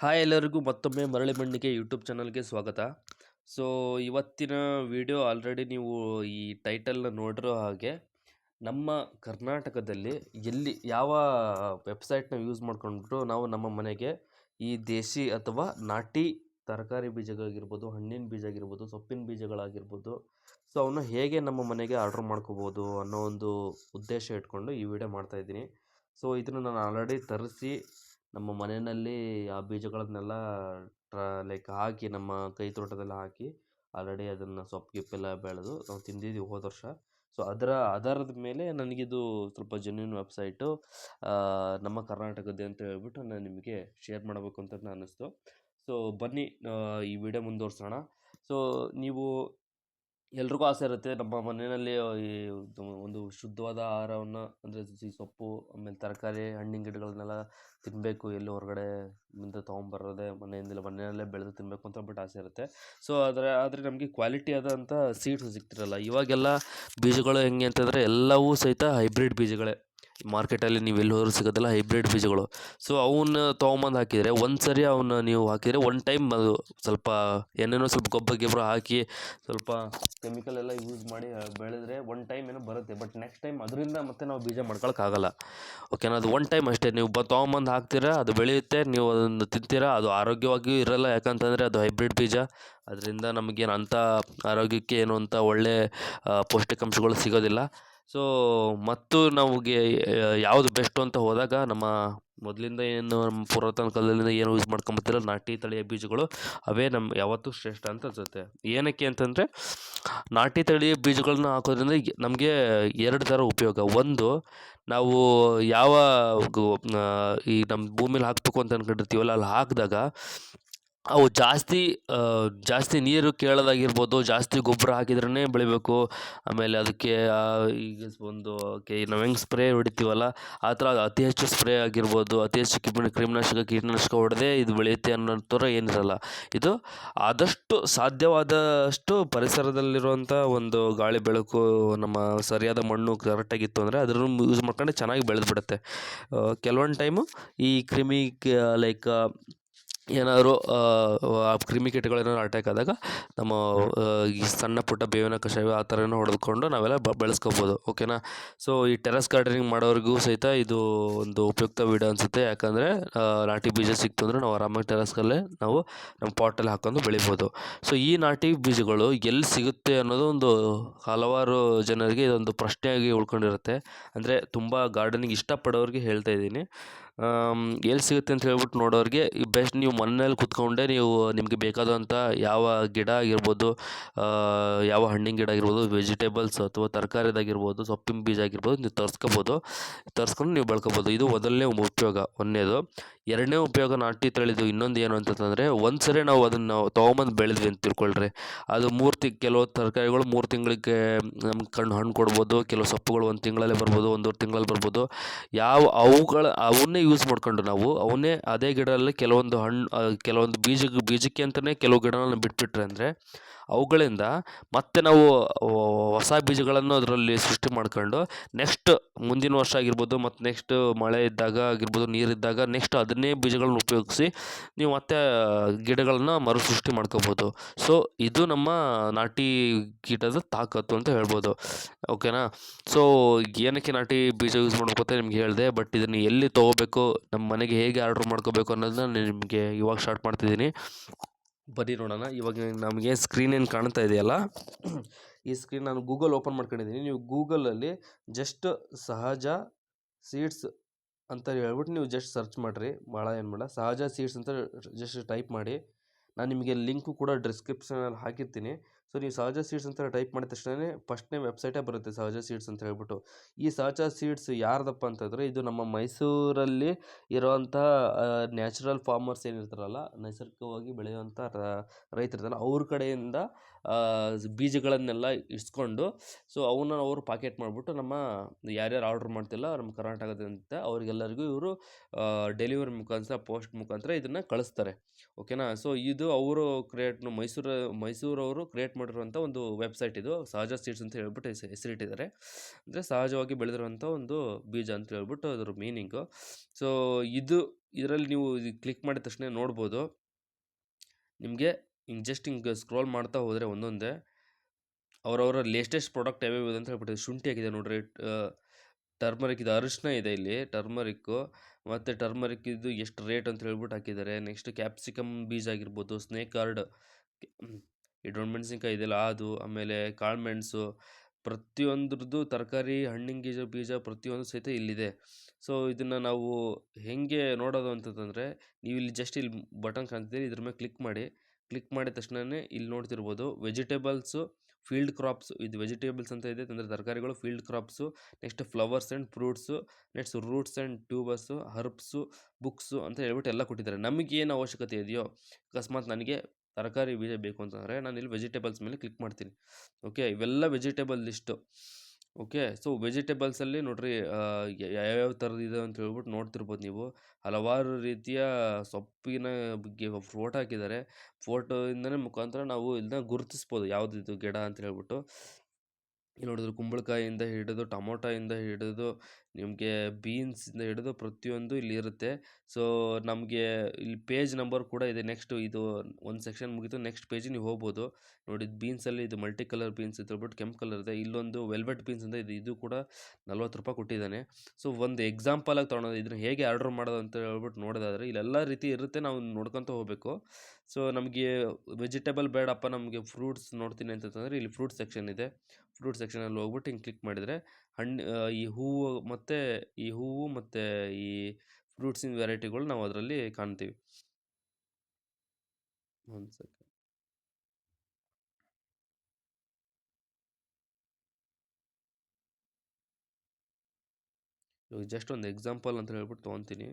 Hi ಎಲ್ಲರಿಗೂ ಮತ್ತೊಮ್ಮೆ ಮರಳಿ ಮಣ್ಣಿಗೆ ಯೂಟ್ಯೂಬ್ ಚಾನಲ್ಗೆ ಸ್ವಾಗತ. ಸೊ ಇವತ್ತಿನ ವಿಡಿಯೋ ಆಲ್ರೆಡಿ ನೀವು ಈ ಟೈಟಲ್ನ ನೋಡಿರೋ ಹಾಗೆ ನಮ್ಮ ಕರ್ನಾಟಕದಲ್ಲಿ ಎಲ್ಲಿ ಯಾವ ವೆಬ್ಸೈಟ್ನ ಯೂಸ್ ಮಾಡ್ಕೊಂಡ್ಬಿಟ್ಟು ನಾವು ನಮ್ಮ ಮನೆಗೆ ಈ ದೇಶಿ ಅಥವಾ ನಾಟಿ ತರಕಾರಿ ಬೀಜಗಳಾಗಿರ್ಬೋದು, ಹಣ್ಣಿನ ಬೀಜ ಆಗಿರ್ಬೋದು ಸೊಪ್ಪಿನ ಬೀಜಗಳಾಗಿರ್ಬೋದು ಸೊ ಅವನ್ನ ಹೇಗೆ ನಮ್ಮ ಮನೆಗೆ ಆರ್ಡ್ರ್ ಮಾಡ್ಕೋಬೋದು ಅನ್ನೋ ಒಂದು ಉದ್ದೇಶ ಇಟ್ಕೊಂಡು ಈ ವಿಡಿಯೋ ಮಾಡ್ತಾಯಿದ್ದೀನಿ ಸೊ ಇದನ್ನು ನಾನು ಆಲ್ರೆಡಿ ತರಿಸಿ ನಮ್ಮ ಮನೆಯಲ್ಲಿ ಆ ಬೀಜಗಳನ್ನೆಲ್ಲ ಲೈಕ್ ಹಾಕಿ ನಮ್ಮ ಕೈ ತೋಟದಲ್ಲಿ ಹಾಕಿ ಆಲ್ರೆಡಿ ಅದನ್ನು ಸೊಪ್ಪು ಗಿಪ್ಪೆಲ್ಲ ಬೆಳೆದು ನಾವು ತಿಂದಿದ್ದೀವಿ ಹೋದ ವರ್ಷ. ಸೊ ಅದರ ಆಧಾರದ ಮೇಲೆ ನನಗಿದು ಸ್ವಲ್ಪ ಜೆನ್ಯೂನ್ ವೆಬ್ಸೈಟು ನಮ್ಮ ಕರ್ನಾಟಕದ್ದು ಅಂತ ಹೇಳ್ಬಿಟ್ಟು ನಾನು ನಿಮಗೆ ಶೇರ್ ಮಾಡಬೇಕು ಅಂತ ಅನ್ನಿಸ್ತು ಸೊ ಬನ್ನಿ ಈ ವಿಡಿಯೋ ಮುಂದುವರ್ಸೋಣ. ಸೊ ನೀವು ಎಲ್ರಿಗೂ ಆಸೆ ಇರುತ್ತೆ. ನಮ್ಮ ಮನೆಯಲ್ಲಿ ಈ ಒಂದು ಶುದ್ಧವಾದ ಆಹಾರವನ್ನು, ಅಂದರೆ ಈ ಸೊಪ್ಪು, ಆಮೇಲೆ ತರಕಾರಿ, ಹಣ್ಣಿನ ಗಿಡಗಳನ್ನೆಲ್ಲ ತಿನ್ನಬೇಕು ಎಲ್ಲಿ ಹೊರಗಡೆ ಇಂದ ತೊಗೊಂಬರೋದೇ, ಮನೆಯಿಂದಲೇ, ಮನೆಯಲ್ಲೇ ಬೆಳೆದು ತಿನ್ನಬೇಕು ಅಂತ ಬಿಟ್ಟು ಆಸೆ ಇರುತ್ತೆ. ಸೊ ಆದರೆ ಆದರೆ ನಮಗೆ ಕ್ವಾಲಿಟಿ ಆದಂಥ ಸೀಡ್ಸ್ ಸಿಗ್ತಿರಲ್ಲ. ಇವಾಗೆಲ್ಲ ಬೀಜಗಳು ಹೆಂಗೆ ಅಂತಂದರೆ, ಎಲ್ಲವೂ ಸಹಿತ ಹೈಬ್ರಿಡ್ ಬೀಜಗಳೇ. ಮಾರ್ಕೆಟಲ್ಲಿ ನೀವು ಎಲ್ಲಿ ಹೋದ್ರೂ ಸಿಗೋದಿಲ್ಲ, ಹೈಬ್ರಿಡ್ ಬೀಜಗಳು. ಸೊ ಅವನ್ನ ತೊಗೊಂಬಂದು ಹಾಕಿದರೆ, ಒಂದು ಸರಿ ಅವನ್ನ ನೀವು ಹಾಕಿದರೆ ಒನ್ ಟೈಮ್ ಅದು ಸ್ವಲ್ಪ ಏನೇನೋ ಸ್ವಲ್ಪ ಗೊಬ್ಬರ ಗಿಬ್ಬರ ಹಾಕಿ, ಸ್ವಲ್ಪ ಕೆಮಿಕಲ್ ಎಲ್ಲ ಯೂಸ್ ಮಾಡಿ ಬೆಳೆದ್ರೆ ಒನ್ ಟೈಮ್ ಏನೋ ಬರುತ್ತೆ. ಬಟ್ ನೆಕ್ಸ್ಟ್ ಟೈಮ್ ಅದರಿಂದ ಮತ್ತೆ ನಾವು ಬೀಜ ಮಾಡ್ಕೊಳಕ್ಕಾಗಲ್ಲ ಓಕೆನಾ ಅದು ಒನ್ ಟೈಮ್ ಅಷ್ಟೇ. ನೀವು ಬ, ತೊಗೊಂಬಂದು ಹಾಕ್ತೀರಾ, ಅದು ಬೆಳೆಯುತ್ತೆ, ನೀವು ಅದನ್ನು ತಿಂತೀರಾ, ಅದು ಆರೋಗ್ಯವಾಗಿಯೂ ಇರಲ್ಲ. ಯಾಕಂತಂದರೆ ಅದು ಹೈಬ್ರಿಡ್ ಬೀಜ. ಅದರಿಂದ ನಮಗೇನು ಅಂಥ ಆರೋಗ್ಯಕ್ಕೆ ಏನು ಅಂತ ಒಳ್ಳೆ ಪೌಷ್ಟಿಕಾಂಶಗಳು ಸಿಗೋದಿಲ್ಲ. ಸೊ ಮತ್ತು ನಮಗೆ ಯಾವುದು ಬೆಸ್ಟು ಅಂತ ಹೋದಾಗ ನಮ್ಮ ಮೊದಲಿಂದ ಏನು, ನಮ್ಮ ಪುರಾತನ ಕಾಲದಿಂದ ಏನು ಯೂಸ್ ಮಾಡ್ಕೊಂಬತ್ತಿರೋ ನಾಟಿ ತಳಿಯ ಬೀಜಗಳು ಅವೇ ನಮ್ಮ ಯಾವತ್ತೂ ಶ್ರೇಷ್ಠ ಅಂತ ಅನ್ಸುತ್ತೆ. ಏನಕ್ಕೆ ಅಂತಂದರೆ, ನಾಟಿ ತಳಿಯ ಬೀಜಗಳನ್ನ ಹಾಕೋದ್ರಿಂದ ನಮಗೆ ಎರಡು ಥರ ಉಪಯೋಗ. ಒಂದು, ನಾವು ಯಾವ ಈ ನಮ್ಮ ಭೂಮಿಲಿ ಹಾಕಬೇಕು ಅಂತ ಅಂದ್ಕೊಂಡಿರ್ತೀವಲ್ಲ ಅಲ್ಲಿ ಹಾಕಿದಾಗ ಅವು ಜಾಸ್ತಿ ಜಾಸ್ತಿ ನೀರು ಕೇಳೋದಾಗಿರ್ಬೋದು, ಜಾಸ್ತಿ ಗೊಬ್ಬರ ಹಾಕಿದ್ರೇ ಬೆಳಿಬೇಕು. ಆಮೇಲೆ ಅದಕ್ಕೆ ಈಗ ಒಂದು ಕೆ ನಾವು ಹೆಂಗೆ ಸ್ಪ್ರೇ ಹೊಡಿತೀವಲ್ಲ, ಆ ಥರ ಅತಿ ಹೆಚ್ಚು ಸ್ಪ್ರೇ ಆಗಿರ್ಬೋದು, ಅತಿ ಹೆಚ್ಚು ಕ್ರಿಮಿ, ಕ್ರಿಮಿನಾಶಕ, ಕೀಟನಾಶಕ ಹೊಡೆದೇ ಇದು ಬೆಳೆಯುತ್ತೆ ಅನ್ನೋ ಥರ ಏನಿರಲ್ಲ. ಇದು ಆದಷ್ಟು ಸಾಧ್ಯವಾದಷ್ಟು ಪರಿಸರದಲ್ಲಿರುವಂಥ ಒಂದು ಗಾಳಿ ಬೆಳಕು, ನಮ್ಮ ಸರಿಯಾದ ಮಣ್ಣು ಕರೆಕ್ಟಾಗಿತ್ತು ಅಂದರೆ ಅದನ್ನು ಯೂಸ್ ಮಾಡ್ಕೊಂಡ್ರೆ ಚೆನ್ನಾಗಿ ಬೆಳೆದು ಬಿಡುತ್ತೆ ಕೆಲವೊಂದು ಟೈಮು ಈ ಕ್ರಿಮಿ ಲೈಕ್ ಏನಾದರೂ, ಆ ಕ್ರಿಮಿಕೀಟಗಳು ಏನಾದ್ರು ಅಟ್ಯಾಕ್ ಆದಾಗ ನಮ್ಮ ಈ ಸಣ್ಣ ಪುಟ್ಟ ಬೇವಿನ ಕಷಾಯ ಆ ಥರ ಏನೋ ಹೊಡೆದುಕೊಂಡು ನಾವೆಲ್ಲ ಬ, ಬೆಳೆಸ್ಕೋಬೋದು ಓಕೆನಾ ಸೊ ಈ ಟೆರೆಸ್ ಗಾರ್ಡನಿಂಗ್ ಮಾಡೋರಿಗೂ ಸಹಿತ ಇದು ಒಂದು ಉಪಯುಕ್ತ ವಿಡಿಯೋ ಅನಿಸುತ್ತೆ, ಯಾಕಂದರೆ ನಾಟಿ ಬೀಜ ಸಿಕ್ತು ಅಂದರೆ ನಾವು ಆರಾಮಾಗಿ ಟೆರೆಸ್ಗಲ್ಲೇ ನಾವು ನಮ್ಮ ಪಾಟಲ್ಲಿ ಹಾಕೊಂಡು ಬೆಳಿಬೋದು. ಸೊ ಈ ನಾಟಿ ಬೀಜಗಳು ಎಲ್ಲಿ ಸಿಗುತ್ತೆ ಅನ್ನೋದು ಒಂದು ಹಲವಾರು ಜನರಿಗೆ ಇದೊಂದು ಪ್ರಶ್ನೆಯಾಗಿ ಉಳ್ಕೊಂಡಿರುತ್ತೆ. ಅಂದರೆ, ತುಂಬ ಗಾರ್ಡನಿಂಗ್ ಇಷ್ಟಪಡೋರಿಗೆ ಹೇಳ್ತಾ ಇದ್ದೀನಿ. ಎಲ್ಲಿ ಸಿಗುತ್ತೆ ಅಂತ ಹೇಳ್ಬಿಟ್ಟು ನೋಡೋರಿಗೆ ಬೆಸ್ಟ್ ನೀವು ಮನೇಲಿ ಕೂತ್ಕೊಂಡೇ ನೀವು ನಿಮಗೆ ಬೇಕಾದಂಥ ಯಾವ ಗಿಡ ಆಗಿರ್ಬೋದು ಯಾವ ಹಣ್ಣಿನ ಗಿಡ ಆಗಿರ್ಬೋದು ವೆಜಿಟೇಬಲ್ಸ್ ಅಥವಾ ತರಕಾರಿದಾಗಿರ್ಬೋದು, ಸೊಪ್ಪಿನ ಬೀಜ ಆಗಿರ್ಬೋದು ನೀವು ತರ್ಸ್ಕೋಬೋದು. ತರ್ಸ್ಕೊಂಡು ನೀವು ಬೆಳ್ಕೊಬೋದು. ಇದು ಮೊದಲನೇ ಉಪಯೋಗ. ಒಂದನೇದು. ಎರಡನೇ ಉಪಯೋಗ ನಾಟಿ ತಳಿದು ಇನ್ನೊಂದು ಏನು ಅಂತಂದರೆ ಒಂದು ಸರಿ ನಾವು ಅದನ್ನು ತೊಗೊಂಬಂದು ಬೆಳೆದ್ವಿ ಅಂತ ತಿಳ್ಕೊಳ್ರಿ. ಅದು ಮೂರು ತಿ ಕೆಲವು ತರಕಾರಿಗಳು ಮೂರು ತಿಂಗಳಿಗೆ ನಮ್ಗೆ ಕಣ್ಣು ಹಣ್ಣು ಕೊಡ್ಬೋದು, ಕೆಲವು ಸೊಪ್ಪುಗಳು ಒಂದು ತಿಂಗಳಲ್ಲೇ ಬರ್ಬೋದು, ಒಂದೂವರೆ ತಿಂಗಳಲ್ಲಿ ಬರ್ಬೋದು. ಯಾವ ಅವುಗಳ, ಅವನ್ನೇ ಯೂಸ್ ಮಾಡ್ಕೊಂಡು ನಾವು ಅವನ್ನೇ ಅದೇ ಗಿಡದಲ್ಲಿ ಕೆಲವೊಂದು ಹಣ್ಣು ಕೆಲವೊಂದು ಬೀಜಕ್ಕೆ ಬೀಜಕ್ಕೆ ಅಂತಲೇ ಕೆಲವು ಗಿಡಗಳನ್ನ ಬಿಟ್ಬಿಟ್ರೆ ಅಂದರೆ ಅವುಗಳಿಂದ ಮತ್ತೆ ನಾವು ಹೊಸ ಬೀಜಗಳನ್ನು ಅದರಲ್ಲಿ ಸೃಷ್ಟಿ ಮಾಡ್ಕೊಂಡು ನೆಕ್ಸ್ಟ್ ಮುಂದಿನ ವರ್ಷ ಆಗಿರ್ಬೋದು ಮತ್ತು ನೆಕ್ಸ್ಟ್ ಮಳೆ ಇದ್ದಾಗ ಆಗಿರ್ಬೋದು ನೀರಿದ್ದಾಗ ನೆಕ್ಸ್ಟ್ ಅದನ್ನೇ ಬೀಜಗಳನ್ನು ಉಪಯೋಗಿಸಿ ನೀವು ಮತ್ತೆ ಗಿಡಗಳನ್ನು ಮರು ಸೃಷ್ಟಿ ಮಾಡ್ಕೋಬೋದು. ಸೊ ಇದು ನಮ್ಮ ನಾಟಿ ಗಿಡದ ತಾಕತ್ತು ಅಂತ ಹೇಳ್ಬೋದು. ಓಕೆನಾ ಸೊ ಏನಕ್ಕೆ ನಾಟಿ ಬೀಜ ಯೂಸ್ ಮಾಡಬೇಕು ಅಂತ ನಿಮ್ಗೆ ಹೇಳಿದೆ ಬಟ್ ಇದನ್ನು ಎಲ್ಲಿ ತೊಗೋಬೇಕು ನಮ್ಮ ಮನೆಗೆ ಹೇಗೆ ಆರ್ಡ್ರ್ ಮಾಡ್ಕೋಬೇಕು ಅನ್ನೋದನ್ನ ನಿಮಗೆ ಇವಾಗ ಸ್ಟಾರ್ಟ್ ಮಾಡ್ತಿದ್ದೀನಿ. ಬನ್ನಿ ನೋಡೋಣ. ಇವಾಗ ನಮಗೆ ಸ್ಕ್ರೀನ್ ಏನು ಕಾಣ್ತಾ ಇದೆಯಲ್ಲ? ಈ ಸ್ಕ್ರೀನ್ ನಾನು ಗೂಗಲ್ ಓಪನ್ ಮಾಡ್ಕೊಂಡಿದ್ದೀನಿ. ನೀವು ಗೂಗಲಲ್ಲಿ ಜಸ್ಟ್ ಸಹಜ ಸೀಡ್ಸ್ ಅಂತ ಹೇಳ್ಬಿಟ್ಟು ನೀವು ಜಸ್ಟ್ ಸರ್ಚ್ ಮಾಡಿರಿ. ಭಾಳ ಏನು ಬೇಡ. ಸಹಜ ಸೀಡ್ಸ್ ಅಂತ ಜಸ್ಟ್ ಟೈಪ್ ಮಾಡಿ. ನಾನು ನಿಮಗೆ ಲಿಂಕು ಕೂಡ ಡಿಸ್ಕ್ರಿಪ್ಷನಲ್ಲಿ ಹಾಕಿರ್ತೀನಿ. ಸೊ ನೀವು ಸಹಜ ಸೀಡ್ಸ್ ಅಂತ ಟೈಪ್ ಮಾಡಿದ ತಕ್ಷಣವೇ ಫಸ್ಟ್ನೇ ವೆಬ್ಸೈಟೇ ಬರುತ್ತೆ ಸಹಜ ಸೀಡ್ಸ್ ಅಂತ ಹೇಳ್ಬಿಟ್ಟು. ಈ ಸಹಜ ಸೀಡ್ಸ್ ಯಾರ್ದಪ್ಪ ಅಂತಂದರೆ ಇದು ನಮ್ಮ ಮೈಸೂರಲ್ಲಿ ಇರೋವಂಥ ನ್ಯಾಚುರಲ್ ಫಾರ್ಮರ್ಸ್ ಏನಿರ್ತಾರಲ್ಲ, ನೈಸರ್ಗಿಕವಾಗಿ ಬೆಳೆಯುವಂಥ ರೈತರಿರ್ತಾರಲ್ಲ ಅವ್ರ ಕಡೆಯಿಂದ ಬೀಜಗಳನ್ನೆಲ್ಲ ಇಸ್ಕೊಂಡು, ಸೊ ಅವನ್ನ ಅವರು ಪಾಕೆಟ್ ಮಾಡಿಬಿಟ್ಟು ನಮ್ಮ ಯಾರ್ಯಾರು ಆರ್ಡ್ರ್ ಮಾಡ್ತಿಲ್ಲ, ನಮ್ಮ ಕರ್ನಾಟಕದಂತ ಅವರಿಗೆಲ್ಲರಿಗೂ ಇವರು ಡೆಲಿವರಿ ಮುಖಾಂತರ, ಪೋಸ್ಟ್ ಮುಖಾಂತರ ಇದನ್ನು ಕಳಿಸ್ತಾರೆ. ಓಕೆನಾ? ಸೊ ಇದು ಅವರು ಕ್ರಿಯೇಟ್ ಮೈಸೂರು, ಮೈಸೂರವರು ಕ್ರಿಯೇಟ್ ಮಾಡಿರುವಂಥ ಒಂದು ವೆಬ್ಸೈಟ್ ಇದು. ಸಹಜ ಸೀಡ್ಸ್ ಅಂತ ಹೇಳ್ಬಿಟ್ಟು ಹೆಸರು ಹೆಸರಿಟ್ಟಿದ್ದಾರೆ. ಅಂದರೆ ಸಹಜವಾಗಿ ಬೆಳೆದಿರುವಂಥ ಒಂದು ಬೀಜ ಅಂತ ಹೇಳ್ಬಿಟ್ಟು ಅದರ ಮೀನಿಂಗು ಸೊ ಇದು, ಇದರಲ್ಲಿ ನೀವು ಕ್ಲಿಕ್ ಮಾಡಿದ ತಕ್ಷಣ ನೋಡ್ಬೋದು. ನಿಮಗೆ ಹಿಂಗೆ ಜಸ್ಟ್ ಹಿಂಗೆ ಸ್ಕ್ರೋಲ್ ಮಾಡ್ತಾ ಹೋದರೆ ಒಂದೊಂದೇ. ಅವರವರ ಲೇಟೆಸ್ಟ್ ಪ್ರಾಡಕ್ಟ್ ಯಾವ್ಯಾವ ಇದೆ ಅಂತ ಹೇಳ್ಬಿಟ್ಟು ಶುಂಠಿ ಆಗಿದೆ ನೋಡ್ರಿ. ಟರ್ಮರಿಕ್ ಇದು ಅರಿಶಿನ ಇದೆ ಇಲ್ಲಿ ಟರ್ಮರಿಕ್ಕು ಮತ್ತು ಟರ್ಮರಿಕ್ ಇದು ಎಷ್ಟು ರೇಟ್ ಅಂತ ಹೇಳ್ಬಿಟ್ಟು ಹಾಕಿದ್ದಾರೆ. ನೆಕ್ಸ್ಟ್ ಕ್ಯಾಪ್ಸಿಕಮ್ ಬೀಜ ಆಗಿರ್ಬೋದು ಸ್ನೇಕ್ ಕಾರ್ಡ್ ಈ ಮೆಣಸಿನ್ಕಾಯಿ ಇದೆಯಲ್ಲ ಅದು ಆಮೇಲೆ ಕಾಳುಮೆಣಸು ಪ್ರತಿಯೊಂದ್ರದ್ದು ತರಕಾರಿ, ಹಣ್ಣಿನ ಬೀಜ ಬೀಜ ಪ್ರತಿಯೊಂದು ಸಹಿತ ಇಲ್ಲಿದೆ. ಸೊ, ಇದನ್ನು ನಾವು ಹೇಗೆ ನೋಡೋದು ಅಂತಂತಂದರೆ ನೀವು ಇಲ್ಲಿ ಜಸ್ಟ್ ಇಲ್ಲಿ ಬಟನ್ ಕಾಣ್ತಿದ್ದೀರಿ, ಇದ್ರ ಮೇಲೆ ಕ್ಲಿಕ್ ಮಾಡಿ. ಕ್ಲಿಕ್ ಮಾಡಿದ ತಕ್ಷಣವೇ ಇಲ್ಲಿ ನೋಡ್ತಿರ್ಬೋದು ವೆಜಿಟೇಬಲ್ಸು, ಫೀಲ್ಡ್ ಕ್ರಾಪ್ಸ್, ಇದು ವೆಜಿಟೇಬಲ್ಸ್ ಅಂತ ಇದೆ, ಅಂದರೆ ತರಕಾರಿಗಳು, field crops, next flowers and fruits, next roots and tubers, herbs, books ಅಂತ ಹೇಳ್ಬಿಟ್ಟು ಎಲ್ಲ ಕೊಟ್ಟಿದ್ದಾರೆ. ನಮಗೇನು ಅವಶ್ಯಕತೆ ಇದೆಯೋ, ಅಕಸ್ಮಾತ್ ನನಗೆ ತರಕಾರಿ ಬೀಜ ಬೇಕು ಅಂತಂದರೆ ನಾನು ಇಲ್ಲಿ ವೆಜಿಟೇಬಲ್ಸ್ ಮೇಲೆ ಕ್ಲಿಕ್ ಮಾಡ್ತೀನಿ. ಓಕೆ ಇವೆಲ್ಲ ವೆಜಿಟೇಬಲ್ ಲಿಸ್ಟು ಓಕೆ ಸೊ ವೆಜಿಟೇಬಲ್ಸಲ್ಲಿ ನೋಡ್ರಿ ಯಾವ್ಯಾವ ಥರದ್ದು ಇದೆ ಅಂತ ಹೇಳ್ಬಿಟ್ಟು ನೋಡ್ತಿರ್ಬೋದು ನೀವು. ಹಲವಾರು ರೀತಿಯ ಸೊಪ್ಪಿನ ಬಗ್ಗೆ ಫೋಟೋ ಹಾಕಿದ್ದಾರೆ. ಫೋಟೋಯಿಂದನೇ ಮುಖಾಂತರ ನಾವು ಇದನ್ನ ಗುರುತಿಸ್ಬೋದು ಯಾವುದಿದು ಗಿಡ ಅಂತ ಹೇಳ್ಬಿಟ್ಟು. ಇಲ್ಲಿ ನೋಡಿದ್ರೆ ಕುಂಬಳಕಾಯಿಂದ ಹಿಡಿದು, ಟೊಮೊಟೊಯಿಂದ ಹಿಡಿದು ನಿಮಗೆ ಬೀನ್ಸಿಂದ ಹಿಡಿದು ಪ್ರತಿಯೊಂದು ಇಲ್ಲಿ ಇರುತ್ತೆ. ಸೊ ನಮಗೆ ಇಲ್ಲಿ ಪೇಜ್ ನಂಬರ್ ಕೂಡ ಇದೆ. ನೆಕ್ಸ್ಟ್ ಇದು ಒಂದು ಸೆಕ್ಷನ್ ಮುಗಿತು. ನೆಕ್ಸ್ಟ್ ಪೇಜ್ ನೀವು ಹೋಗ್ಬೋದು. ನೋಡಿ ಬೀನ್ಸಲ್ಲಿ ಇದು ಮಲ್ಟಿ ಕಲರ್ ಬೀನ್ಸ್ ಅಂತ ಹೇಳ್ಬಿಟ್ಟು ಕೆಂಪು ಕಲರ್ ಇದೆ. ಇಲ್ಲೊಂದು ವೆಲ್ವೆಟ್ ಬೀನ್ಸ್ ಅಂತ ಇದೆ, ಇದು ಕೂಡ ನಲ್ವತ್ತು ರೂಪಾಯಿ ಕೊಟ್ಟಿದ್ದಾನೆ. ಸೊ ಒಂದು ಎಕ್ಸಾಂಪಲ್ ಆಗಿ ತೊಗೊಳೋದು ಇದನ್ನ ಹೇಗೆ ಆರ್ಡರ್ ಮಾಡೋದು ಅಂತ ಹೇಳ್ಬಿಟ್ಟು ನೋಡೋದಾದರೆ ಇಲ್ಲೆಲ್ಲ ರೀತಿ ಇರುತ್ತೆ. ನಾವು ನೋಡ್ಕೊತ ಹೋಗಬೇಕು. ಸೊ ನಮಗೆ ವೆಜಿಟೇಬಲ್ ಬೇಡಪ್ಪ, ನಮಗೆ ಫ್ರೂಟ್ಸ್ ನೋಡ್ತೀನಿ ಅಂತಂತಂದರೆ ಇಲ್ಲಿ ಫ್ರೂಟ್ ಸೆಕ್ಷನ್ ಇದೆ. ಫ್ರೂಟ್ ಸೆಕ್ಷನಲ್ಲಿ ಹೋಗ್ಬಿಟ್ಟು ಹಿಂಗೆ ಕ್ಲಿಕ್ ಮಾಡಿದರೆ ಹಣ್ಣು ಈ ಹೂವು ಮತ್ತು, ಈ ಹೂವು ಮತ್ತು ಈ ಫ್ರೂಟ್ಸಿನ ವೆರೈಟಿಗಳು ನಾವು ಅದರಲ್ಲಿ ಕಾಣ್ತೀವಿ. ಒಂದು ಸೆಕೆಂಡ್ ಇವಾಗ ಜಸ್ಟ್ ಒಂದು ಎಕ್ಸಾಂಪಲ್ ಅಂತ ಹೇಳ್ಬಿಟ್ಟು ತೊಗೊತೀನಿ.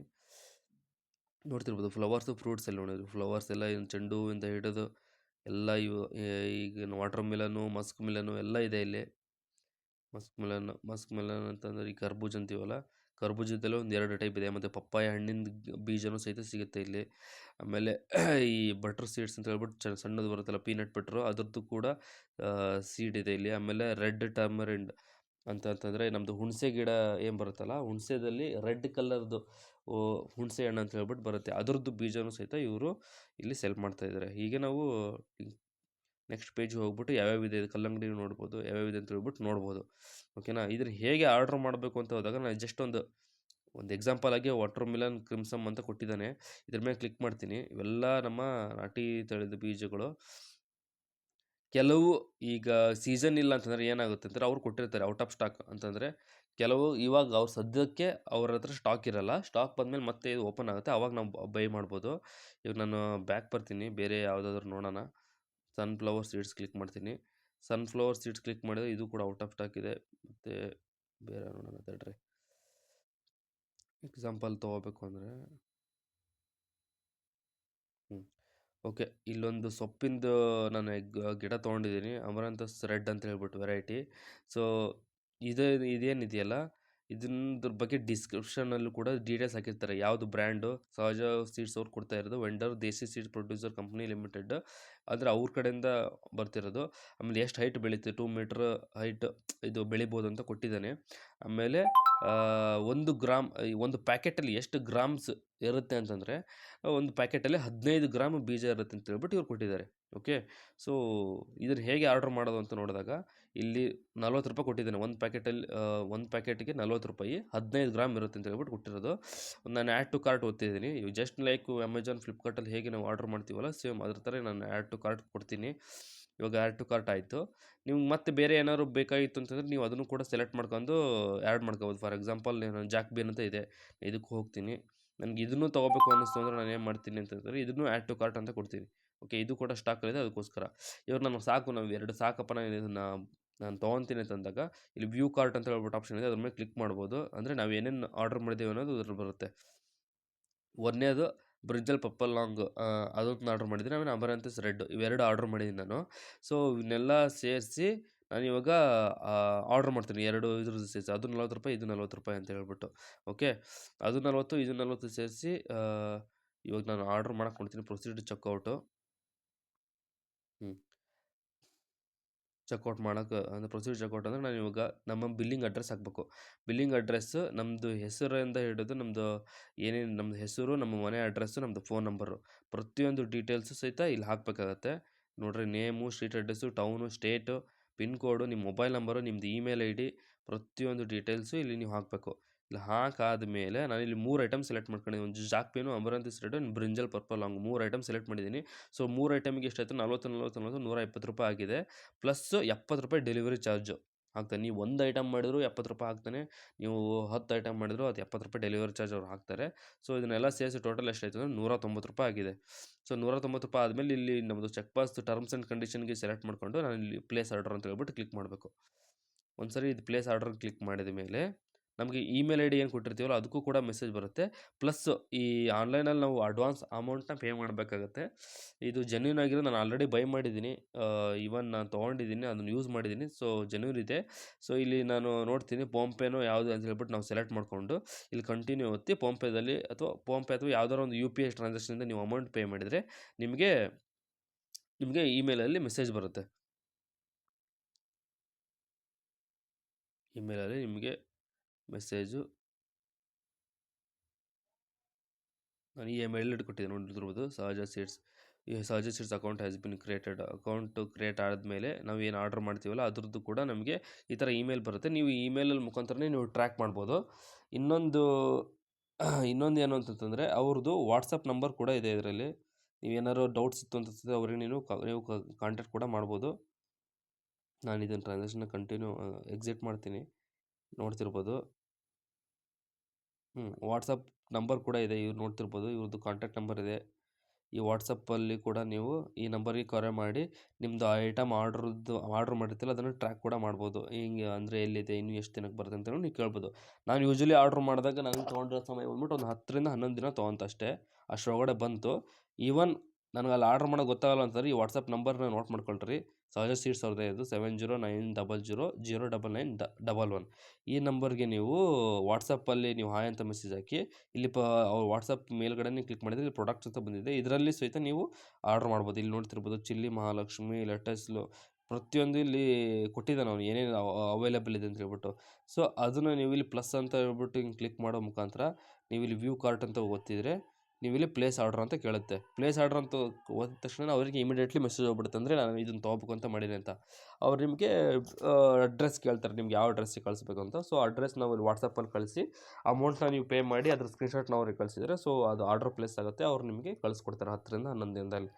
ನೋಡ್ತಿರ್ಬೋದು ಫ್ಲವರ್ಸು ಫ್ರೂಟ್ಸ್ ಎಲ್ಲ ನೋಡಿದ್ರು ಫ್ಲವರ್ಸ್ ಎಲ್ಲ ಏನು ಚೆಂಡು ಹೂವಿಂದ ಹಿಡಿದು ಎಲ್ಲ ಇವು ಈಗ ವಾಟರ್ ಮಿಲನು ಮಸ್ಕ್ ಮಿಲನು ಎಲ್ಲ ಇದೆ ಇಲ್ಲಿ. ಮಸ್ಕ್ ಮೆಲನ್ ಮಸ್ಕ್ ಮೆಲನ್ ಅಂತಂದರೆ ಈ ಕರ್ಬೂಜ ಅಂತೀವಲ್ಲ? ಕರ್ಬೂಜದಲ್ಲೂ ಒಂದು ಎರಡು ಟೈಪ್ ಇದೆ. ಮತ್ತು ಪಪ್ಪಾಯ ಹಣ್ಣಿನ ಬೀಜನೂ ಸಹಿತ ಸಿಗುತ್ತೆ ಇಲ್ಲಿ. ಆಮೇಲೆ ಈ ಬಟರ್ ಸೀಡ್ಸ್ ಅಂತ ಹೇಳ್ಬಿಟ್ಟು ಚ, ಸಣ್ಣದು ಬರುತ್ತಲ್ಲ ಪೀನಟ್ ಬಟ್ರು ಅದರದ್ದು ಕೂಡ ಸೀಡ್ ಇದೆ ಇಲ್ಲಿ. ಆಮೇಲೆ ರೆಡ್ ಟರ್ಮರಿಂಡ್ ಅಂತ ಅಂತಂದರೆ ನಮ್ಮದು ಹುಣಸೆ ಗಿಡ ಏನು ಬರುತ್ತಲ್ಲ, ಹುಣಸೆದಲ್ಲಿ ರೆಡ್ ಕಲರ್ದು ಹುಣಸೆ ಹಣ್ಣು ಅಂತ ಹೇಳ್ಬಿಟ್ಟು ಬರುತ್ತೆ. ಅದ್ರದ್ದು ಬೀಜನೂ ಸಹಿತ ಇವರು ಇಲ್ಲಿ ಸೆಲ್ ಮಾಡ್ತಾ ಇದ್ದಾರೆ ಹೀಗೆ ನಾವು ನೆಕ್ಸ್ಟ್ ಪೇಜ್ಗೆ ಹೋಗ್ಬಿಟ್ಟು ಯಾವ್ಯಾವ ಇದೆ ಕಲ್ಲಂಗಡಿ ನೋಡ್ಬೋದು, ಯಾವ್ಯಾವ ಇದೆ ಅಂತ ಹೇಳ್ಬಿಟ್ಟು ನೋಡ್ಬೋದು. ಓಕೆನಾ ಇದ್ರ ಹೇಗೆ ಆರ್ಡ್ರ್ ಮಾಡಬೇಕು ಅಂತ ಹೋದಾಗ ನಾನು ಜಸ್ಟ್ ಒಂದು ಒಂದು ಎಕ್ಸಾಂಪಲ್ ಆಗಿ ವಾಟರ್ ಮಿಲನ್ ಕ್ರಿಮ್ಸಮ್ ಅಂತ ಕೊಟ್ಟಿದ್ದಾನೆ. ಇದ್ರ ಮೇಲೆ ಕ್ಲಿಕ್ ಮಾಡ್ತೀನಿ. ಇವೆಲ್ಲ ನಮ್ಮ ನಾಟಿ ತಳಿದ ಬೀಜಗಳು. ಕೆಲವು ಈಗ ಸೀಸನ್ ಇಲ್ಲ ಅಂತಂದರೆ ಏನಾಗುತ್ತೆ ಅಂದರೆ ಅವ್ರು ಕೊಟ್ಟಿರ್ತಾರೆ ಔಟ್ ಆಫ್ ಸ್ಟಾಕ್ ಅಂತಂದರೆ, ಕೆಲವು ಇವಾಗ ಅವ್ರ ಸದ್ಯಕ್ಕೆ ಅವ್ರ ಹತ್ರ ಸ್ಟಾಕ್ ಇರಲ್ಲ. ಸ್ಟಾಕ್ ಬಂದಮೇಲೆ ಮತ್ತೆ ಇದು ಓಪನ್ ಆಗುತ್ತೆ. ಅವಾಗ ನಾವು ಬೈ ಮಾಡ್ಬೋದು. ಇವಾಗ ನಾನು ಬ್ಯಾಕ್ ಬರ್ತೀನಿ. ಬೇರೆ ಯಾವುದಾದ್ರೂ ನೋಡೋಣ. ಸನ್ಫ್ಲವರ್ ಸೀಡ್ಸ್ ಕ್ಲಿಕ್ ಮಾಡ್ತೀನಿ. ಸನ್ಫ್ಲವರ್ ಸೀಡ್ಸ್ ಕ್ಲಿಕ್ ಮಾಡಿದ್ರೆ ಇದು ಕೂಡ ಔಟ್ ಆಫ್ ಸ್ಟಾಕ್ ಇದೆ. ಮತ್ತು ಬೇರೆ ನೋಡೋಣ ತಡ್ರಿ ಎಕ್ಸಾಂಪಲ್ ತೊಗೋಬೇಕು ಅಂದರೆ ಹ್ಞೂ ಓಕೆ ಇಲ್ಲೊಂದು ಸೊಪ್ಪಿಂದು ನಾನು ಗಿಡ ತೊಗೊಂಡಿದ್ದೀನಿ. ಅಮರಂತಸ್ ರೆಡ್ ಅಂತ ಹೇಳ್ಬಿಟ್ಟು ವೆರೈಟಿ ಸೊ ಇದೇ, ಇದೇನಿದೆಯಲ್ಲ? ಇದ್ರ ಬಗ್ಗೆ ಡಿಸ್ಕ್ರಿಪ್ಷನಲ್ಲೂ ಕೂಡ ಡೀಟೇಲ್ಸ್ ಹಾಕಿರ್ತಾರೆ. ಯಾವುದು ಬ್ರ್ಯಾಂಡು, ಸಹಜ ಸೀಡ್ಸ್ ಅವ್ರು ಕೊಡ್ತಾ ಇರೋದು, vendor, Desi seed producer company limited, ಆದ್ರೆ ಅವ್ರ ಕಡೆಯಿಂದ ಬರ್ತಿರೋದು. ಆಮೇಲೆ ಎಷ್ಟು ಹೈಟ್ ಬೆಳೀತದೆ ಟೂ ಮೀಟ್ರ್ ಹೈಟ್ ಇದು ಬೆಳಿಬೋದು ಅಂತ ಕೊಟ್ಟಿದ್ದಾನೆ. ಆಮೇಲೆ ಒಂದು ಗ್ರಾಮ್ ಒಂದು ಪ್ಯಾಕೆಟಲ್ಲಿ ಎಷ್ಟು ಗ್ರಾಮ್ಸ್ ಇರುತ್ತೆ ಅಂತಂದರೆ, ಒಂದು ಪ್ಯಾಕೆಟಲ್ಲಿ ಹದಿನೈದು ಗ್ರಾಮ್ ಬೀಜ ಇರುತ್ತೆ ಅಂತ ಹೇಳ್ಬಿಟ್ಟು ಇವ್ರು ಕೊಟ್ಟಿದ್ದಾರೆ. ಓಕೆ? ಸೊ, ಇದನ್ನು ಹೇಗೆ ಆರ್ಡ್ರ್ ಮಾಡೋದು ಅಂತ ನೋಡಿದಾಗ ಇಲ್ಲಿ ನಲ್ವತ್ತು ರೂಪಾಯಿ ಕೊಟ್ಟಿದ್ದೇನೆ. ಒಂದು ಪ್ಯಾಕೆಟಲ್ಲಿ ಒಂದು ಪ್ಯಾಕೆಟ್ಗೆ ನಲ್ವತ್ತು ರೂಪಾಯಿ, ಹದಿನೈದು ಗ್ರಾಮ್ ಇರುತ್ತೆ ಅಂತ ಹೇಳ್ಬಿಟ್ಟು ಕೊಟ್ಟಿರೋದು. ನಾನು ಆ್ಯಡ್ ಟು ಕಾರ್ಟ್ ಓದ್ತಿದ್ದೀನಿ. ಜಸ್ಟ್ ಲೈಕ್ ಅಮೆಜಾನ್ ಫ್ಲಿಪ್ಕಾರ್ಟಲ್ಲಿ ಹೇಗೆ ನಾವು ಆರ್ಡ್ರ್ ಮಾಡ್ತೀವಲ್ಲ ಸೇಮ್ ಅದ್ರ ಥರ ನಾನು ಆ್ಯಡ್ ಟು ಕಾರ್ಟ್ ಕೊಡ್ತೀನಿ. ಇವಾಗ ಆ್ಯಡ್ ಟು ಕಾರ್ಟ್ ಆಯಿತು. ನಿಮ್ಗೆ ಮತ್ತೆ ಬೇರೆ ಏನಾದ್ರು ಬೇಕಾಗಿತ್ತು ಅಂತಂದರೆ ನೀವು ಅದನ್ನು ಕೂಡ ಸೆಲೆಕ್ಟ್ ಮಾಡ್ಕೊಂಡು ಆ್ಯಡ್ ಮಾಡ್ಕೋಬೋದು. ಫಾರ್ ಎಕ್ಸಾಂಪಲ್ ನಾನು ಜಾಕ್ ಬೀನ್ ಅಂತ ಇದೆ. ಇದಕ್ಕೆ ಹೋಗ್ತೀನಿ. ನನಗೆ ಇದನ್ನು ತೊಗೋಬೇಕು ಅನ್ನಿಸ್ತು ಅಂದರೆ ನಾನು ಏನು ಮಾಡ್ತೀನಿ ಅಂತಂದರೆ ಇದನ್ನು ಆ್ಯಡ್ ಟು ಕಾರ್ಟ್ ಅಂತ ಕೊಡ್ತೀನಿ. ಓಕೆ ಇದು ಕೂಡ ಸ್ಟಾಕಲ್ಲಿದೆ ಅದಕ್ಕೋಸ್ಕರ. ಇವಾಗ ನಾನು ಸಾಕು, ನಾವು ಎರಡು ಸಾಕಪ್ಪ, ನಾನು ಇದನ್ನು ನಾನು ತೊಗೊತೀನಿ ಅಂತಂದಾಗ ಇಲ್ಲಿ ವ್ಯೂ ಕಾರ್ಟ್ ಅಂತ ಹೇಳ್ಬಿಟ್ಟು ಆಪ್ಷನ್ ಇದೆ, ಅದ್ರ ಮೇಲೆ ಕ್ಲಿಕ್ ಮಾಡ್ಬೋದು. ಅಂದರೆ ನಾವು ಏನೇನು ಆರ್ಡರ್ ಮಾಡಿದ್ದೀವಿ ಅನ್ನೋದು ಅದ್ರ ಬರುತ್ತೆ. ಒಂದನೇದು ಬ್ರಿಜಲ್ ಪಪ್ಪಲ್ ಲಾಂಗ್ ಅದನ್ನು ಆರ್ಡ್ರ್ ಮಾಡಿದ್ದೀನಿ ಆಮೇಲೆ ಅಮರಂತಸ್ ರೆಡ್ ಇವೆರಡು ಆರ್ಡ್ರ್ ಮಾಡಿದ್ದೀನಿ ನಾನು. ಸೊ ಇವನ್ನೆಲ್ಲ ಸೇರಿಸಿ ನಾನು ಇವಾಗ ಆರ್ಡ್ರ್ ಮಾಡ್ತೀನಿ. ಎರಡು ಇದ್ರದ್ದು ಸೇರಿಸಿ, ಅದು ನಲ್ವತ್ತು ರೂಪಾಯಿ, ಇದು ನಲ್ವತ್ತು ರೂಪಾಯಿ ಅಂತ ಹೇಳ್ಬಿಟ್ಟು. ಓಕೆ ಅದು ನಲ್ವತ್ತು, ಇದು ನಲ್ವತ್ತು ಸೇರಿಸಿ ಇವಾಗ ನಾನು ಆರ್ಡ್ರ್ ಮಾಡಕ್ಕೆ ಕೊಡ್ತೀನಿ ಪ್ರೊಸೀಡ್ ಚೆಕ್ಔಟು ಹ್ಞೂ ಚೆಕ್ಔಟ್ ಮಾಡೋಕೆ, ಅಂದರೆ ಪ್ರೊಸೀಜರ್ ಚೆಕ್ಔಟ್ ಅಂದರೆ ನಾನು ಇವಾಗ ನಮ್ಮ ಬಿಲ್ಲಿಂಗ್ ಅಡ್ರೆಸ್ ಹಾಕಬೇಕು. ಬಿಲ್ಲಿಂಗ್ ಅಡ್ರೆಸ್ಸು ನಮ್ಮದು ಹೆಸರಿಂದ ಹಿಡಿದು ನಮ್ಮದು ಏನೇನು ನಮ್ಮದು ಹೆಸರು, ನಮ್ಮ ಮನೆ ಅಡ್ರೆಸ್ಸು ನಮ್ಮದು ಫೋನ್ ನಂಬರು. ಪ್ರತಿಯೊಂದು ಡೀಟೇಲ್ಸು ಸಹಿತ ಇಲ್ಲಿ ಹಾಕಬೇಕಾಗತ್ತೆ. ನೋಡಿರಿ, name, street address, town, state, pin code ನಿಮ್ಮ ಮೊಬೈಲ್ ನಂಬರು ನಿಮ್ಮದು ಇಮೇಲ್ ಐ ಡಿ, ಪ್ರತಿಯೊಂದು ಡೀಟೇಲ್ಸು ಇಲ್ಲಿ ನೀವು ಹಾಕಬೇಕು. ಇಲ್ಲಿ ಹಾಕಾದ್ಮೇಲೆ ನಾನು ಇಲ್ಲಿ ಮೂರು ಐಟಮ್ ಸೆಲೆಕ್ಟ್ ಮಾಡ್ಕೊಂಡಿದ್ದೀನಿ. ಒಂದು ಜಾಕ್ ಪೇನು ಅಮರಂತಿ ರೆಡ್ ಒಂದು ಬ್ರಿಂಜಲ್ ಪರ್ಪಲ್ ಲಾಂಗ್ ಮೂರು ಐಟಮ್ ಸೆಲೆಕ್ಟ್ ಮಾಡಿದ್ದೀನಿ. ಸೊ ಮೂರು ಐಟಮ್ಗೆ ಎಷ್ಟಾಯಿತು? ನಲ್ವತ್ತು ನಲ್ವತ್ತು ನಲ್ವತ್ತು ನೂರ ಇಪ್ಪತ್ತು ರೂಪಾಯಿ ಆಗಿದೆ. ಪ್ಲಸ್ ಎಪ್ಪತ್ತು ರೂಪಾಯಿ ಡೆಲಿವರಿ ಚಾರ್ಜು ಹಾಕ್ತಾನೆ ನೀವು ಒಂದು ಐಟಮ್ ಮಾಡಿದ್ರು ಎಪ್ಪತ್ತು ರೂಪಾಯಿ ಹಾಕ್ತಾನೆ ನೀವು ಹತ್ತು ಐಟಮ್ ಮಾಡಿದ್ರು ಅದು ಎಪ್ಪತ್ತು ರೂಪಾಯಿ ಡೆಲಿವರಿ ಚಾರ್ಜ್ ಅವ್ರು ಹಾಕ್ತಾರೆ. ಸೊ ಇದನ್ನೆಲ್ಲ ಸೇರಿಸಿ ಟೋಟಲ್ ಎಷ್ಟಾಯ್ತು ಅಂದರೆ ನೂರ ತೊಂಬತ್ತು ರೂಪಾಯಿ ಆಗಿದೆ. ಸೊ ನೂರ ತೊಂಬತ್ತು ರೂಪಾಯಿ ಆದಮೇಲೆ ಇಲ್ಲಿ ನಮ್ಮದು ಚೆಕ್ ಪಾಸ್ ಟರ್ಮ್ಸ್ ಆ್ಯಂಡ್ ಕಂಡೀಷನ್ಗೆ ಸೆಲೆಕ್ಟ್ ಮಾಡಿಕೊಂಡು ನಾನು ಇಲ್ಲಿ ಪ್ಲೇಸ್ ಆರ್ಡರ್ ಅಂತ ಹೇಳ್ಬಿಟ್ಟು ಕ್ಲಿಕ್ ಮಾಡಬೇಕು. ಒಂದು ಸರಿ ಇದು ಪ್ಲೇಸ್ ಆರ್ಡರ್ ಕ್ಲಿಕ್ ಮಾಡಿದ ಮೇಲೆ ನಮಗೆ ಇಮೇಲ್ ಐ ಡಿ ಏನು ಕೊಟ್ಟಿರ್ತೀವಲ್ಲ, ಅದಕ್ಕೂ ಕೂಡ ಮೆಸೇಜ್ ಬರುತ್ತೆ. ಪ್ಲಸ್ ಈ ಆನ್ಲೈನಲ್ಲಿ ನಾವು ಅಡ್ವಾನ್ಸ್ ಅಮೌಂಟ್ನ ಪೇ ಮಾಡಬೇಕಾಗತ್ತೆ. ಇದು ಜೆನ್ಯೂನ್ ಆಗಿರೋ ನಾನು ಆಲ್ರೆಡಿ ಬೈ ಮಾಡಿದ್ದೀನಿ. ಇವನ್ ನಾನು ತೊಗೊಂಡಿದ್ದೀನಿ, ಅದನ್ನು ಯೂಸ್ ಮಾಡಿದ್ದೀನಿ. ಸೊ ಜೆನ್ಯೂನ್ ಇದೆ. ಸೊ ಇಲ್ಲಿ ನಾನು ನೋಡ್ತೀನಿ ಫೋನ್ಪೇನೋ ಯಾವುದು ಅಂತ ಹೇಳ್ಬಿಟ್ಟು ನಾವು ಸೆಲೆಕ್ಟ್ ಮಾಡಿಕೊಂಡು, ಇಲ್ಲಿ ಕಂಟಿನ್ಯೂ ಒತ್ತಿ ಫೋನ್ಪೇದಲ್ಲಿ ಅಥವಾ ಫೋನ್ಪೇ ಅಥವಾ ಯಾವುದಾರ ಒಂದು ಯು ಪಿ ಐ ಟ್ರಾನ್ಸಾಕ್ಷನಿಂದ ನೀವು ಅಮೌಂಟ್ ಪೇ ಮಾಡಿದರೆ ನಿಮಗೆ ನಿಮಗೆ ಇಮೇಲಲ್ಲಿ ಮೆಸೇಜ್ ಬರುತ್ತೆ. ಇಮೇಲಲ್ಲಿ ನಿಮಗೆ ಮೆಸೇಜು. ನಾನು ಈ ಮೇಲ್ ಕೊಟ್ಟಿದ್ದೀನಿ ನೋಡಿರ್ಬೋದು ಸಹಜ ಸೀಡ್ಸ್, ಈ Sahaja seeds account has been created account create ಆದಮೇಲೆ ನಾವು ಏನು ಆರ್ಡರ್ ಮಾಡ್ತೀವಲ್ಲ, ಅದ್ರದ್ದು ಕೂಡ ನಮಗೆ ಈ ಥರ ಇಮೇಲ್ ಬರುತ್ತೆ. ನೀವು ಇಮೇಲಲ್ಲಿ ಮುಖಾಂತರನೇ ನೀವು ಟ್ರ್ಯಾಕ್ ಮಾಡ್ಬೋದು. ಇನ್ನೊಂದು ಇನ್ನೊಂದು ಏನು ಅಂತಂತಂದರೆ ಅವ್ರದ್ದು ವಾಟ್ಸಪ್ ನಂಬರ್ ಕೂಡ ಇದೆ ಇದರಲ್ಲಿ. ನೀವೇನಾದ್ರು ಡೌಟ್ಸ್ ಇತ್ತು ಅಂತಂತಂದರೆ ಅವ್ರಿಗೆ ನೀನು ನೀವು ಕಾಂಟ್ಯಾಕ್ಟ್ ಕೂಡ ಮಾಡ್ಬೋದು. ನಾನು ಇದನ್ನು ಟ್ರಾನ್ಸಾಕ್ಷನ್ನ ಕಂಟಿನ್ಯೂ ಎಕ್ಸಿಟ್ ಮಾಡ್ತೀನಿ. ನೋಡ್ತಿರ್ಬೋದು. ಹ್ಞೂ ವಾಟ್ಸಪ್ ನಂಬರ್ ಕೂಡ ಇದೆ ಇವ್ರು ನೋಡ್ತಿರ್ಬೋದು ಇವ್ರದ್ದು ಕಾಂಟ್ಯಾಕ್ಟ್ ನಂಬರ್ ಇದೆ. ಈ ವಾಟ್ಸಪ್ಪಲ್ಲಿ ಕೂಡ ನೀವು ಈ ನಂಬರಿಗೆ ಕರೆ ಮಾಡಿ ನಿಮ್ಮದು ಐಟಮ್ ಆರ್ಡ್ರದ್ದು, ಆರ್ಡ್ರ್ ಮಾಡಿರ್ತಿಲ್ಲ ಅದನ್ನು ಟ್ರ್ಯಾಕ್ ಕೂಡ ಮಾಡ್ಬೋದು. ಹಿಂಗೆ ಅಂದರೆ ಎಲ್ಲಿದೆ, ಇನ್ನು ಎಷ್ಟು ದಿನಕ್ಕೆ ಬರುತ್ತೆ ಅಂತಲೂ ನೀವು ಕೇಳ್ಬೋದು. ನಾನು ಯೂಶ್ವಲಿ ಆರ್ಡ್ರ್ ಮಾಡಿದಾಗ ನನಗೆ ತೊಗೊಂಡಿರೋ ಸಮಯ ಬಂದ್ಬಿಟ್ಟು ಒಂದು ಹತ್ತರಿಂದ ಹನ್ನೊಂದು ದಿನ ತೊಗೊಂತಷ್ಟೇ ಅಷ್ಟರೊಳಗಡೆ ಬಂತು. ಈವನ್ ನನಗೆ ಅಲ್ಲಿ ಆರ್ಡ್ರ್ ಮಾಡೋದು ಗೊತ್ತಾಗಲ್ಲ ಅಂತಂದ್ರೆ ಈ ವಾಟ್ಸಪ್ ನಂಬರ್ನ ನೋಟ್ ಮಾಡ್ಕೊಳ್ರಿ. ಸಹಜ ಸೀಟ್ಸ್ ಅವ್ರದ್ದೇ ಇದು seven zero nine double zero zero double nine ಡ ಡಬಲ್ ಒನ್ ಈ ನಂಬರ್ಗೆ ನೀವು ವಾಟ್ಸಪ್ಪಲ್ಲಿ ನೀವು ಹಾಯ್ ಅಂತ ಮೆಸೇಜ್ ಹಾಕಿ, ಇಲ್ಲಿ ಪ ಅವ್ರು ವಾಟ್ಸಪ್ ಮೇಲ್ಗಡೆನೇ ಕ್ಲಿಕ್ ಮಾಡಿದರೆ ಇಲ್ಲಿ ಪ್ರಾಡಕ್ಟ್ಸ್ ಅಂತ ಬಂದಿದೆ. ಇದರಲ್ಲಿ ಸಹಿತ ನೀವು ಆರ್ಡ್ರ್ ಮಾಡ್ಬೋದು. ಇಲ್ಲಿ ನೋಡ್ತಿರ್ಬೋದು, ಚಿಲ್ಲಿ ಮಹಾಲಕ್ಷ್ಮಿ ಲೆಟಸ್ಲು ಪ್ರತಿಯೊಂದು ಇಲ್ಲಿ ಕೊಟ್ಟಿದ್ದಾನೆ ಅವ್ನು. ಏನೇನು ಅವೈಲೇಬಲ್ ಇದೆ ಅಂತ ಹೇಳ್ಬಿಟ್ಟು. ಸೊ ಅದನ್ನು ನೀವು ಇಲ್ಲಿ ಪ್ಲಸ್ ಅಂತ ಹೇಳ್ಬಿಟ್ಟು ಹಿಂಗೆ ಕ್ಲಿಕ್ ಮಾಡೋ ಮುಖಾಂತರ, ನೀವು ಇಲ್ಲಿ ವ್ಯೂ ಕಾರ್ಟ್ ಅಂತ ಓದ್ತಿದ್ರೆ ನೀವು ಇಲ್ಲಿ ಪ್ಲೇಸ್ ಆರ್ಡ್ರ್ ಅಂತ ಕೇಳುತ್ತೆ. ಪ್ಲೇಸ್ ಆರ್ಡ್ರ್ ಅಂತ ಹೋದ ತಕ್ಷಣ ಅವರಿಗೆ ಇಮಿಡಿಯೇಟ್ಲಿ ಮೆಸೇಜ್ ಹೋಗ್ಬಿಡುತ್ತೆ ಅಂದರೆ ನಾನು ಇದನ್ನು ತೊಗೋಬೇಕು ಅಂತ ಮಾಡಿದೆ ಅಂತ. ಅವ್ರು ನಿಮಗೆ ಅಡ್ರೆಸ್ ಕೇಳ್ತಾರೆ. ನಿಮ್ಗೆ ಯಾವ ಅಡ್ರೆಸ್ಸಿಗೆ ಕಳಿಸ್ಬೇಕು ಅಂತ. ಸೊ ಅಡ್ರೆಸ್ ನಾವು ಇಲ್ಲಿ ವಾಟ್ಸಪ್ಪಲ್ಲಿ ಕಳಿಸಿ ಅಮೌಂಟ್ನ ನೀವು ಪೇ ಮಾಡಿ, ಅದ್ರ ಸ್ಕ್ರೀನ್ಶಾಟ್ನ ಅವ್ರಿಗೆ ಕಳಿಸಿದರೆ ಸೊ ಅದು ಆರ್ಡ್ರ್ ಪ್ಲೇಸ್ ಆಗುತ್ತೆ. ಅವ್ರು ನಿಮಗೆ ಕಳಿಸ್ಕೊಡ್ತಾರೆ ಹತ್ತರಿಂದ ಹನ್ನೊಂದು ದಿನದಲ್ಲಿ.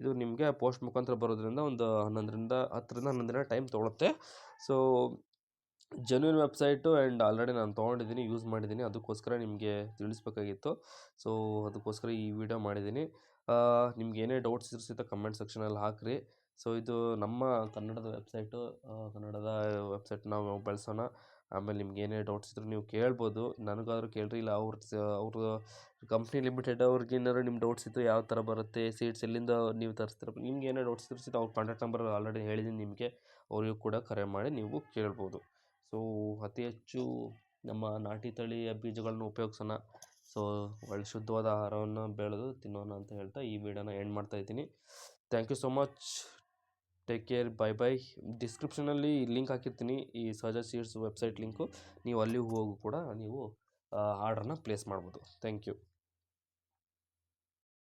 ಇದು ನಿಮಗೆ ಪೋಸ್ಟ್ ಮುಖಾಂತರ ಬರೋದ್ರಿಂದ ಒಂದು ಹನ್ನೊಂದರಿಂದ, ಹತ್ತರಿಂದ ಹನ್ನೊಂದು ದಿನ time ತೊಗೊಳುತ್ತೆ. So genuine website and already ನಾನು ತೊಗೊಂಡಿದ್ದೀನಿ ಯೂಸ್ ಮಾಡಿದ್ದೀನಿ. ಅದಕ್ಕೋಸ್ಕರ ನಿಮಗೆ ತಿಳಿಸ್ಬೇಕಾಗಿತ್ತು. ಸೊ ಅದಕ್ಕೋಸ್ಕರ ಈ ವಿಡಿಯೋ ಮಾಡಿದ್ದೀನಿ. ನಿಮ್ಗೆ ಏನೇ ಡೌಟ್ಸ್ ಇದ್ರೂ ಸಹಿತ ಕಮೆಂಟ್ ಸೆಕ್ಷನಲ್ಲಿ ಹಾಕಿರಿ. ಸೊ ಇದು ನಮ್ಮ ಕನ್ನಡದ ವೆಬ್ಸೈಟು ಕನ್ನಡದ ವೆಬ್ಸೈಟ್ ನಾವು ಬಳಸೋಣ. ಆಮೇಲೆ ನಿಮ್ಗೆ ಏನೇ ಡೌಟ್ಸ್ ಇದ್ರೂ ನೀವು ಕೇಳ್ಬೋದು. ನನಗಾದರೂ ಕೇಳ್ರಿ, ಇಲ್ಲ ಅವ್ರ ಅವ್ರ ಕಂಪ್ನಿ ಲಿಮಿಟೆಡ್ ಅವ್ರಿಗೆ ನಿಮ್ಮ ಡೌಟ್ಸ್ ಇತ್ತು ಯಾವ ಥರ ಬರುತ್ತೆ ಸೀಟ್ಸ್ ಎಲ್ಲಿಂದ ನೀವು ತರಿಸ್ತೀರ, ನಿಮ್ಗೆ ಏನೇ ಡೌಟ್ಸ್ ಇದ್ರೂ ಸಹಿತ ಅವ್ರ ಕಾಂಟ್ಯಾಕ್ಟ್ ನಂಬರ್ ಆಲ್ರೆಡಿ ಹೇಳಿದ್ದೀನಿ ನಿಮಗೆ. ಅವ್ರಿಗೂ ಕೂಡ ಕರೆ ಮಾಡಿ ನೀವು ಕೇಳ್ಬೋದು. ಸೊ ಅತಿ ಹೆಚ್ಚು ನಮ್ಮ ನಾಟಿ ತಳಿಯ ಬೀಜಗಳನ್ನು ಉಪಯೋಗಿಸೋಣ. ಸೊ ಒಳ್ಳೆ ಶುದ್ಧವಾದ ಆಹಾರವನ್ನು ಬೆಳೆದು ತಿನ್ನೋಣ ಅಂತ ಹೇಳ್ತಾ ಈ ವಿಡಿಯೋನ ಎಂಡ್ ಮಾಡ್ತಾ ಇದ್ದೀನಿ. Thank you so much take care bye bye ಡಿಸ್ಕ್ರಿಪ್ಷನಲ್ಲಿ ಲಿಂಕ್ ಹಾಕಿರ್ತೀನಿ. ಈ ಸಹಜ ಸೀಡ್ಸ್ ವೆಬ್ಸೈಟ್ ಲಿಂಕು ನೀವು ಅಲ್ಲಿ ಹೋಗಿ ಕೂಡ ನೀವು ಆರ್ಡ್ರನ್ನ ಪ್ಲೇಸ್ ಮಾಡ್ಬೋದು. Thank you